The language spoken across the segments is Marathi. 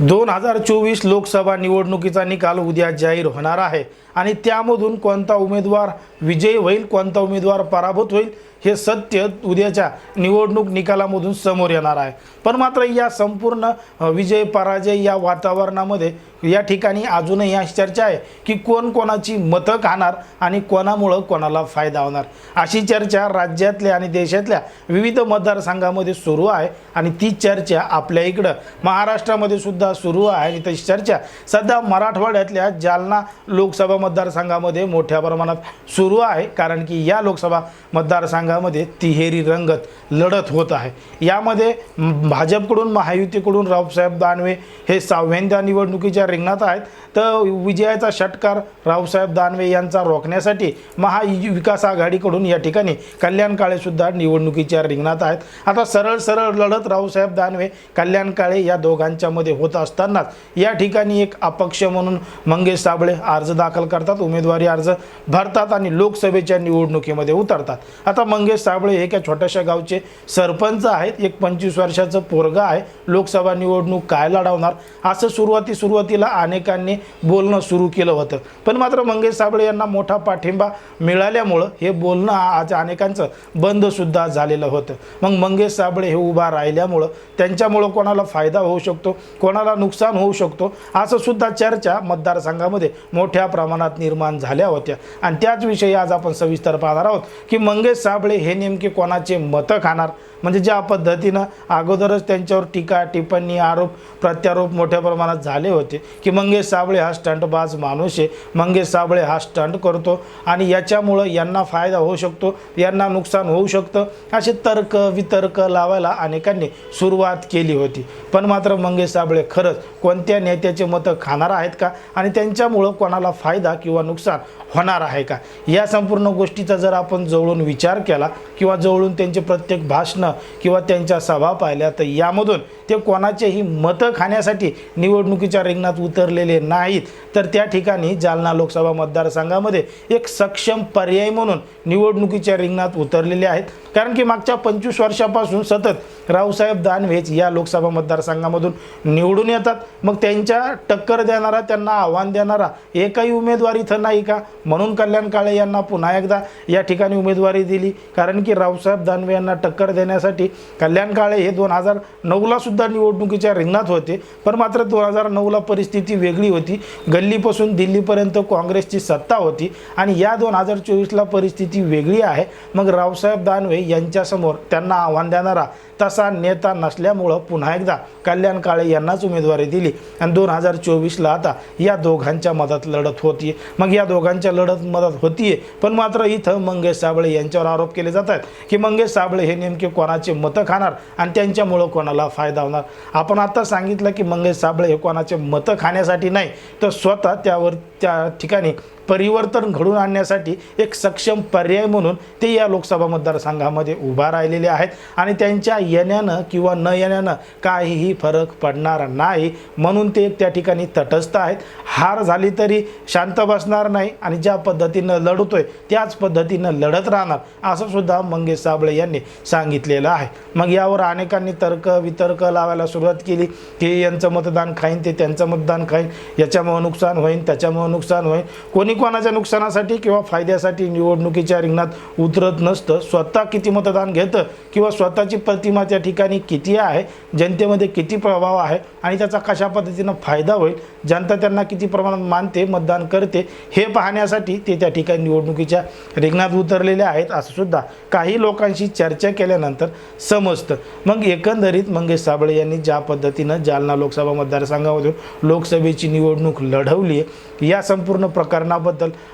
दोन हजार चोवीस लोकसभा निवडणुकीचा निकाल उद्या जाहीर होणार आहे. आणि त्यामधून कोणता उमेदवार विजयी होईल कोणता उमेदवार पराभूत होईल हे सत्य उद्याच्या निवडणूक निकालामधून समोर येणार आहे. पण मात्र या संपूर्ण विजय पराजय या वातावरणामध्ये या ठिकाणी अजूनही अशी चर्चा आहे की कोण कोणाची मतं खाणार आणि कोणामुळं कोणाला फायदा होणार. अशी चर्चा राज्यातल्या आणि देशातल्या विविध मतदारसंघामध्ये सुरू आहे आणि ती चर्चा आपल्या इकडं. महाराष्ट्रामध्ये सुद्धा सुरू आहे. आणि तशी चर्चा सध्या मराठवाड्यातल्या जालना लोकसभा मतदारसंघामध्ये मोठ्या प्रमाणात सुरू आहे. कारण की या लोकसभा मतदारसंघामध्ये तिहेरी रंगत लढत होत आहे. यामध्ये भाजपकडून महायुतीकडून रावसाहेब दानवे हे सहाव्यांदा निवडणुकीच्या रिंगणात आहेत. तर विजयाचा षटकार रावसाहेब दानवे यांचा रोखण्यासाठी महाविकास आघाडीकडून या ठिकाणी कल्याण काळेसुद्धा निवडणुकीच्या रिंगणात आहेत. आता सरळ सरळ लढत रावसाहेब दानवे कल्याण काळे या दोघांच्यामध्ये होत असतानाच या ठिकाणी एक अपक्ष म्हणून मंगेश साबळे अर्ज दाखल करतात. उमेदवारी अर्ज भरतात आणि लोकसभेच्या निवडणुकीमध्ये उतरतात. आता मंगेश साबळे हे एका छोट्याशा गावचे सरपंच आहेत. एक पंचवीस वर्षाचं पोरगा आहे. लोकसभा निवडणूक काय लढवणार? असं सुरुवाती सुरुवातीला अनेकांनी बोलणं सुरू केलं होतं. पण मात्र मंगेश साबळे यांना मोठा पाठिंबा मिळाल्यामुळं हे बोलणं आज अनेकांचं बंदसुद्धा झालेलं होतं. मग मंगेश साबळे हे उभा राहिल्यामुळं त्यांच्यामुळं कोणाला फायदा होऊ शकतो? कोणाला नुकसान होऊ शकतो? असं सुद्धा चर्चा मतदारसंघामध्ये मोठ्या प्रमाणात निर्माण झाल्या होत्या. आणि त्याचविषयी आज आपण सविस्तर पाहणार आहोत की मंगेश साबळे हे नेमके कोणाचे मतं खाणार? म्हणजे ज्या पद्धतीनं अगोदरच त्यांच्यावर टीका टिप्पणी आरोप प्रत्यारोप मोठ्या प्रमाणात झाले होते. की मंगेश साबळे हा स्टंटबाज माणूस आहे. मंगेश साबळे हा स्टंट करतो आणि याच्यामुळं यांना फायदा होऊ शकतो यांना नुकसान होऊ शकतं असे तर्क वितर्क लावायला अनेकांनी सुरुवात केली होती. पण मात्र मंगेश साबळे खरंच कोणत्या नेत्याचे मतं खाणार आहेत का? आणि त्यांच्यामुळं कोणाला फायदा किंवा नुकसान होणार आहे का? या संपूर्ण गोष्टीचा जर आपण जवळून विचार केला किंवा जवळून त्यांचे प्रत्येक भाषणं किंवा त्यांच्या सभा पाहिल्या तर यामधून ते कोणाचेही मतं खाण्यासाठी निवडणुकीच्या रिंगणात उतरलेले नाहीत. तर त्या ठिकाणी जालना लोकसभा मतदारसंघामध्ये एक सक्षम पर्याय म्हणून निवडणुकीच्या रिंगणात उतरलेले आहेत. कारण की मागच्या पंचवीस वर्षापासून सतत रावसाहेब दानवेच या लोकसभा मतदारसंघामधून निवडून येतात. मग त्यांच्या टक्कर देणारा त्यांना आव्हान देणारा एकही उमेदवार इथं नाही का? म्हणून कल्याण काळे यांना पुन्हा एकदा या ठिकाणी उमेदवारी दिली. कारण की रावसाहेब दानवे यांना टक्कर देण्यासाठी कल्याण काळे हे दोन हजार नऊला सुद्धा निवडणुकीच्या रिंगणात होते. पण मात्र दोन हजार नऊला परिस्थिती वेगळी होती. गल्लीपासून दिल्लीपर्यंत काँग्रेसची सत्ता होती आणि या दोन हजार चोवीसला परिस्थिती वेगळी आहे. मग रावसाहेब दानवे यांच्यासमोर त्यांना आव्हान देणारा तसा नेता नसल्यामुळं पुन्हा एकदा कल्याण काळे यांनाच उमेदवारी दिली. आणि दोन हजार चोवीसला आता या दोघांच्या मदत लढत होती मग या दोघांच्या लढत मदत होतीये. पण मात्र इथं मंगेश साबळे यांच्यावर आरोप केले जात आहेत की मंगेश साबळे हे नेमके कोणाचे मतं खाणार आणि त्यांच्यामुळं कोणाला फायदा होणार? आपण आता सांगितलं की मंगेश साबळे हे कोणाचे मतं खाण्यासाठी नाही तर स्वतः त्यावर त्या ठिकाणी परिवर्तन घडून आणण्यासाठी एक सक्षम पर्याय म्हणून ते या लोकसभा मतदारसंघामध्ये उभा राहिलेले आहेत. आणि त्यांच्या येण्यानं किंवा न येण्यानं काहीही फरक पडणार नाही म्हणून ते त्या ठिकाणी तटस्थ आहेत. हार झाली तरी शांत बसणार नाही आणि ज्या पद्धतीनं लढतोय त्याच पद्धतीनं लढत राहणार असं सुद्धा मंगेश साबळे यांनी सांगितलेलं आहे. मग यावर अनेकांनी तर्क वितर्क लावायला सुरुवात केली की यांचं मतदान खाईन ते त्यांचं मतदान खाईन याच्यामुळं नुकसान होईन त्याच्यामुळं नुकसान होईन. कोणी कोणाच्या नुकसानासाठी किंवा फायद्यासाठी निवडणुकीच्या रिंगणात उतरत नसतं? स्वतः किती मतदान घेतं किंवा स्वतःची प्रतिमा त्या ठिकाणी किती आहे? जनतेमध्ये किती प्रभाव आहे? आणि त्याचा कशा पद्धतीनं फायदा होईल? जनता त्यांना किती प्रमाणात मानते मतदान करते? हे पाहण्यासाठी ते त्या ठिकाणी निवडणुकीच्या रिंगणात उतरलेले आहेत असं सुद्धा काही लोकांशी चर्चा केल्यानंतर समजतं. मग एकंदरीत मंगेश साबळे यांनी ज्या पद्धतीनं जालना लोकसभा मतदारसंघामधून लोकसभेची निवडणूक लढवली आहे या संपूर्ण प्रकरणाबद्दल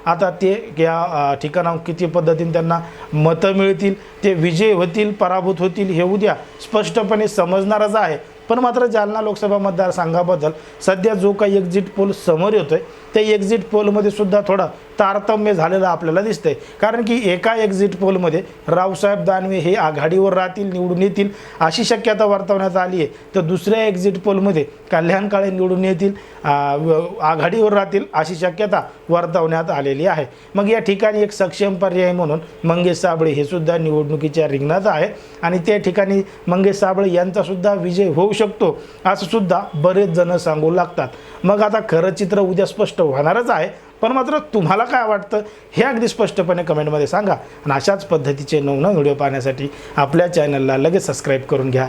आता ते या ठिकाणाहून किती पद्धतीने त्यांना मतं मिळतील ते विजय होतील पराभूत होतील हे उद्या स्पष्टपणे समजणारच आहे. पण मात्र जालना लोकसभा मतदारसंघाबद्दल सध्या जो काही एक्झिट पोल समोर येतोय त्या एक्झिट पोलमध्ये सुद्धा थोडा तारतम्य झालेलं आपल्याला दिसतंय. कारण की एका एक्झिट पोलमध्ये रावसाहेब दानवे हे आघाडीवर राहतील निवडून येतील अशी शक्यता वर्तवण्यात आली आहे. तर दुसऱ्या एक्झिट पोलमध्ये कल्याण काळे निवडून येतील आघाडीवर राहतील अशी शक्यता वर्तवण्यात आलेली आहे. मग या ठिकाणी एक सक्षम पर्याय म्हणून मंगेश साबळे हे सुद्धा निवडणुकीच्या रिंगणात आहे. आणि त्या ठिकाणी मंगेश साबळे यांचासुद्धा विजय होऊ शकतो असं सुद्धा बरेच जण सांगू लागतात. मग आता खरं चित्र उद्या स्पष्ट होणारच आहे पण मात्र तुम्हाला काय वाटतं हे अगदी स्पष्टपणे कमेंटमध्ये सांगा. आणि अशाच पद्धतीचे नवनवीन व्हिडिओ पाहण्यासाठी आपल्या चॅनलला लगेच सबस्क्राईब करून घ्या.